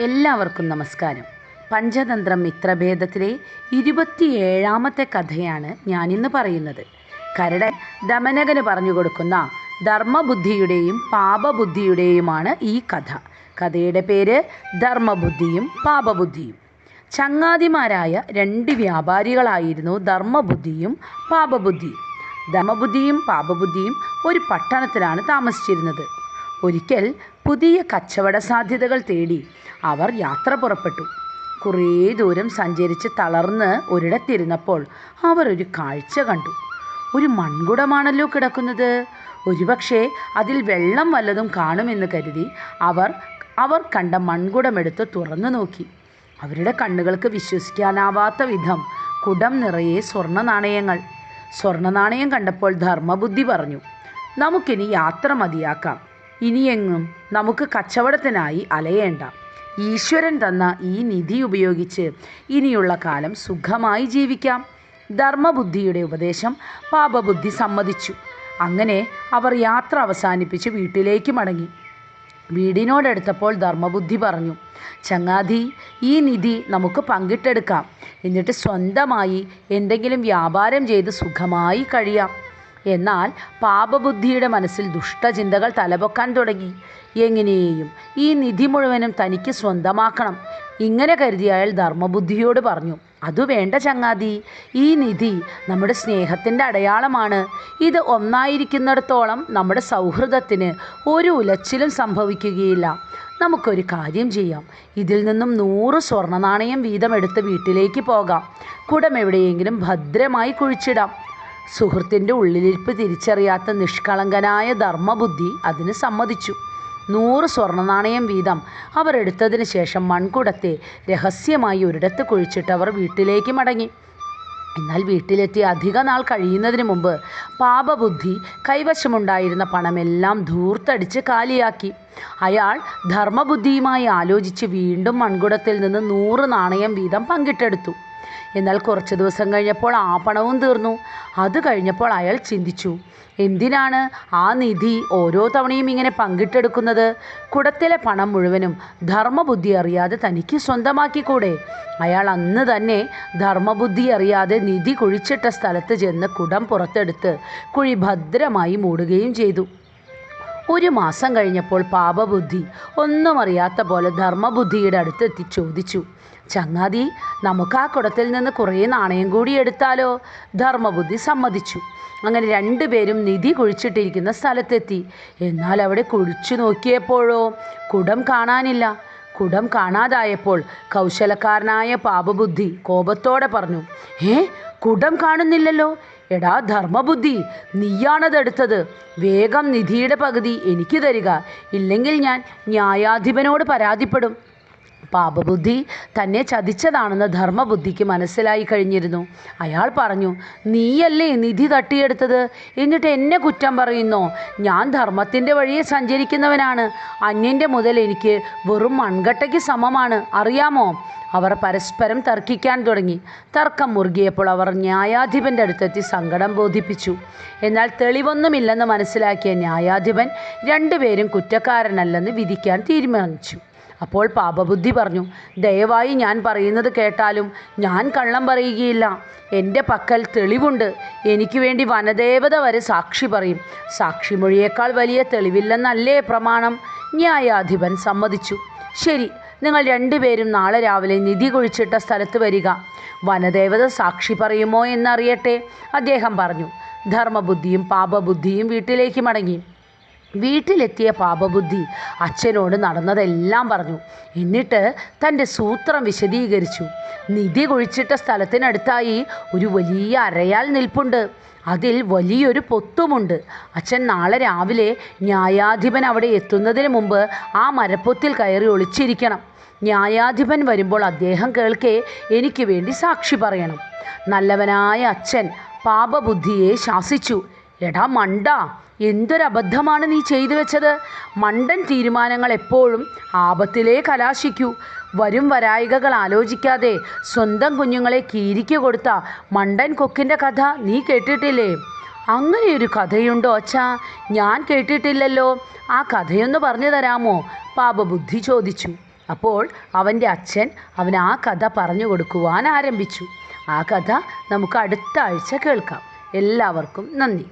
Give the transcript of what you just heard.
എല്ലാവർക്കും നമസ്കാരം. പഞ്ചതന്ത്രം മിത്രഭേദത്തിലെ ഇരുപത്തിയേഴാമത്തെ കഥയാണ് ഞാനിന്ന് പറയുന്നത്. കരടൻ ദമനകന് പറഞ്ഞു കൊടുക്കുന്ന ധർമ്മബുദ്ധിയുടെയും പാപബുദ്ധിയുടെയുമാണ് ഈ കഥ. കഥയുടെ പേര് ധർമ്മബുദ്ധിയും പാപബുദ്ധിയും. ചങ്ങാതിമാരായ രണ്ട് വ്യാപാരികളായിരുന്നു ധർമ്മബുദ്ധിയും പാപബുദ്ധിയും. ധർമ്മബുദ്ധിയും പാപബുദ്ധിയും ഒരു പട്ടണത്തിലാണ് താമസിച്ചിരുന്നത്. ഒരിക്കൽ പുതിയ കച്ചവട സാധ്യതകൾ തേടി അവർ യാത്ര പുറപ്പെട്ടു. കുറേ ദൂരം സഞ്ചരിച്ച് തളർന്ന് ഒരിടത്തിരുന്നപ്പോൾ അവർ ഒരു കാഴ്ച കണ്ടു. ഒരു മൺകുടമാണല്ലോ കിടക്കുന്നത്. ഒരുപക്ഷെ അതിൽ വെള്ളം വല്ലതും കാണുമെന്ന് കരുതി അവർ അവർ കണ്ട മൺകുടമെടുത്ത് തുറന്നു നോക്കി. അവരുടെ കണ്ണുകൾക്ക് വിശ്വസിക്കാനാവാത്ത വിധം കുടം നിറയെ സ്വർണ നാണയങ്ങൾ. സ്വർണ നാണയം കണ്ടപ്പോൾ ധർമ്മബുദ്ധി പറഞ്ഞു നമുക്കിനി യാത്ര മതിയാക്കാം. ഇനിയെങ്ങും നമുക്ക് കച്ചവടത്തിനായി അലയേണ്ട. ഈശ്വരൻ തന്ന ഈ നിധി ഉപയോഗിച്ച് ഇനിയുള്ള കാലം സുഖമായി ജീവിക്കാം. ധർമ്മബുദ്ധിയുടെ ഉപദേശം പാപബുദ്ധി സമ്മതിച്ചു. അങ്ങനെ അവർ യാത്ര അവസാനിപ്പിച്ച് വീട്ടിലേക്ക് മടങ്ങി. വീടിനോടടുത്തപ്പോൾ ധർമ്മബുദ്ധി പറഞ്ഞു ചങ്ങാതി ഈ നിധി നമുക്ക് പങ്കിട്ടെടുക്കാം. എന്നിട്ട് സ്വന്തമായി എന്തെങ്കിലും വ്യാപാരം ചെയ്ത് സുഖമായി കഴിയാം. എന്നാൽ പാപബുദ്ധിയുടെ മനസ്സിൽ ദുഷ്ടചിന്തകൾ തലപൊക്കാൻ തുടങ്ങി. എങ്ങനെയും ഈ നിധി മുഴുവനും തനിക്ക് സ്വന്തമാക്കണം. ഇങ്ങനെ കരുതി അയാൾ ധർമ്മബുദ്ധിയോട് പറഞ്ഞു അതു വേണ്ട ചങ്ങാതി. ഈ നിധി നമ്മുടെ സ്നേഹത്തിന്റെ അടയാളമാണ്. ഇത് ഒന്നായിരിക്കുന്നിടത്തോളം നമ്മുടെ സൗഹൃദത്തിന് ഒരു ഉലച്ചിലും സംഭവിക്കുകയില്ല. നമുക്കൊരു കാര്യം ചെയ്യാം. ഇതിൽ നിന്നും നൂറ് സ്വർണനാണയം വീതം എടുത്ത് വീട്ടിലേക്ക് പോകാം. കുടം എവിടെയെങ്കിലും ഭദ്രമായി കുഴിച്ചിടാം. സുഹൃത്തിന്റെ ഉള്ളിലിരിപ്പ് തിരിച്ചറിയാത്ത നിഷ്കളങ്കനായ ധർമ്മബുദ്ധി അതിന് സമ്മതിച്ചു. നൂറ് സ്വർണനാണയം വീതം അവരെടുത്തതിന് ശേഷം മൺകുടത്തെ രഹസ്യമായി ഒരിടത്ത് കുഴിച്ചിട്ട് അവർ വീട്ടിലേക്ക് മടങ്ങി. എന്നാൽ വീട്ടിലെത്തി അധിക നാൾ കഴിയുന്നതിന് മുമ്പ് പാപബുദ്ധി കൈവശമുണ്ടായിരുന്ന പണമെല്ലാം ധൂർത്തടിച്ച് കാലിയാക്കി. അയാൾ ധർമ്മബുദ്ധിയുമായി ആലോചിച്ച് വീണ്ടും മൺകുടത്തിൽ നിന്ന് നൂറ് നാണയം വീതം പങ്കിട്ടെടുത്തു. എന്നാൽ കുറച്ച് ദിവസം കഴിഞ്ഞപ്പോൾ ആ പണവും തീർന്നു. അത് കഴിഞ്ഞപ്പോൾ അയാൾ ചിന്തിച്ചു എന്തിനാണ് ആ നിധി ഓരോ തവണയും ഇങ്ങനെ പങ്കിട്ടെടുക്കുന്നത്? കുടത്തിലെ പണം മുഴുവനും ധർമ്മബുദ്ധി അറിയാതെ തനിക്ക് സ്വന്തമാക്കിക്കൂടെ? അയാൾ അന്ന് തന്നെ ധർമ്മബുദ്ധി അറിയാതെ നിധി കുഴിച്ചിട്ട സ്ഥലത്ത് ചെന്ന് കുടം പുറത്തെടുത്ത് കുഴി ഭദ്രമായി മൂടുകയും ചെയ്തു. ഒരു മാസം കഴിഞ്ഞപ്പോൾ പാപബുദ്ധി ഒന്നും അറിയാത്ത പോലെ ധർമ്മബുദ്ധിയുടെ അടുത്തെത്തി ചോദിച്ചു. ചങ്ങാതി നമുക്ക് ആ കുടത്തിൽ നിന്ന് കുറേ നാണയം കൂടി എടുത്താലോ? ധർമ്മബുദ്ധി സമ്മതിച്ചു. അങ്ങനെ രണ്ടുപേരും നിധി കുഴിച്ചിട്ടിരിക്കുന്ന സ്ഥലത്തെത്തി. എന്നാൽ അവിടെ കുഴിച്ചു നോക്കിയപ്പോഴോ? കുടം കാണാനില്ല. കുടം കാണാതായപ്പോൾ കൗശലക്കാരനായ പാപബുദ്ധി കോപത്തോടെ പറഞ്ഞു ഏ കുടം കാണുന്നില്ലല്ലോ. എടാ ധർമ്മബുദ്ധി നീയാണതെടുത്തത്. വേഗം നിധിയുടെ പകുതി എനിക്ക് തരിക. ഇല്ലെങ്കിൽ ഞാൻ ന്യായാധിപനോട് പരാതിപ്പെടും. പാപബുദ്ധി തന്നെ ചതിച്ചതാണെന്ന് ധർമ്മബുദ്ധിക്ക് മനസ്സിലായി കഴിഞ്ഞിരുന്നു. അയാൾ പറഞ്ഞു നീയല്ലേ നിധി തട്ടിയെടുത്തത്? എന്നിട്ട് എന്നെ കുറ്റം പറയുന്നോ? ഞാൻ ധർമ്മത്തിന്റെ വഴിയെ സഞ്ചരിക്കുന്നവനാണ്. അന്യന്റെ മുതൽ എനിക്ക് വെറും മൺകട്ടയ്ക്ക് സമമാണ്. അറിയാമോ? അവർ പരസ്പരം തർക്കിക്കാൻ തുടങ്ങി. തർക്കം മുറുകിയപ്പോൾ അവർ ന്യായാധിപന്റെ അടുത്തെത്തി സങ്കടം ബോധിപ്പിച്ചു. എന്നാൽ തെളിവൊന്നുമില്ലെന്ന് മനസ്സിലാക്കിയ ന്യായാധിപൻ രണ്ടുപേരും കുറ്റക്കാരനല്ലെന്ന് വിധിക്കാൻ തീരുമാനിച്ചു. അപ്പോൾ പാപബുദ്ധി പറഞ്ഞു ദയവായി ഞാൻ പറയുന്നത് കേട്ടാലും ഞാൻ കള്ളം പറയുകയില്ല. എന്റെ പക്കൽ തെളിവുണ്ട്. എനിക്ക് വേണ്ടി വനദേവത വരെ സാക്ഷി പറയും. സാക്ഷിമൊഴിയേക്കാൾ വലിയ തെളിവില്ലെന്നല്ലേ പ്രമാണം? ന്യായാധിപൻ സമ്മതിച്ചു. ശരി നിങ്ങൾ രണ്ടുപേരും നാളെ രാവിലെ നിധി കുഴിച്ചിട്ട സ്ഥലത്ത് വരിക. വനദേവത സാക്ഷി പറയുമോ എന്നറിയട്ടെ? അദ്ദേഹം പറഞ്ഞു. ധർമ്മബുദ്ധിയും പാപബുദ്ധിയും വീട്ടിലേക്ക് മടങ്ങി. വീട്ടിലെത്തിയ പാപബുദ്ധി അച്ഛനോട് നടന്നതെല്ലാം പറഞ്ഞു. എന്നിട്ട് തന്റെ സൂത്രം വിശദീകരിച്ചു. നിധി കുഴിച്ചിട്ട സ്ഥലത്തിനടുത്തായി ഒരു വലിയ അരയാൽ നിൽപ്പുണ്ട്. അതിൽ വലിയൊരു പൊത്തുമുണ്ട്. അച്ഛൻ നാളെ രാവിലെ ന്യായാധിപൻ അവിടെ എത്തുന്നതിന് മുമ്പ് ആ മരപ്പൊത്തിൽ കയറി ഒളിച്ചിരിക്കണം. ന്യായാധിപൻ വരുമ്പോൾ അദ്ദേഹം കേൾക്കെ എനിക്ക് വേണ്ടി സാക്ഷി പറയണം. നല്ലവനായ അച്ഛൻ പാപബുദ്ധിയെ ശാസിച്ചു. എടാ മണ്ട എന്തൊരബദ്ധമാണ് നീ ചെയ്തു വെച്ചത്? മണ്ടൻ തീരുമാനങ്ങൾ എപ്പോഴും ആപത്തിലേ കലാശിക്കൂ. വരും വരായികകൾ ആലോചിക്കാതെ സ്വന്തം കുഞ്ഞുങ്ങളെ കീരിക്ക് കൊടുത്ത മണ്ടൻ കൊക്കിന്റെ കഥ നീ കേട്ടിട്ടില്ലേ? അങ്ങനെയൊരു കഥയുണ്ടോ അച്ഛാ? ഞാൻ കേട്ടിട്ടില്ലല്ലോ. ആ കഥയൊന്ന് പറഞ്ഞു തരാമോ? പാപബുദ്ധി ചോദിച്ചു. അപ്പോൾ അവന്റെ അച്ഛൻ അവൻ ആ കഥ പറഞ്ഞു കൊടുക്കുവാൻ ആരംഭിച്ചു. ആ കഥ നമുക്ക് അടുത്ത ആഴ്ച കേൾക്കാം. എല്ലാവർക്കും നന്ദി.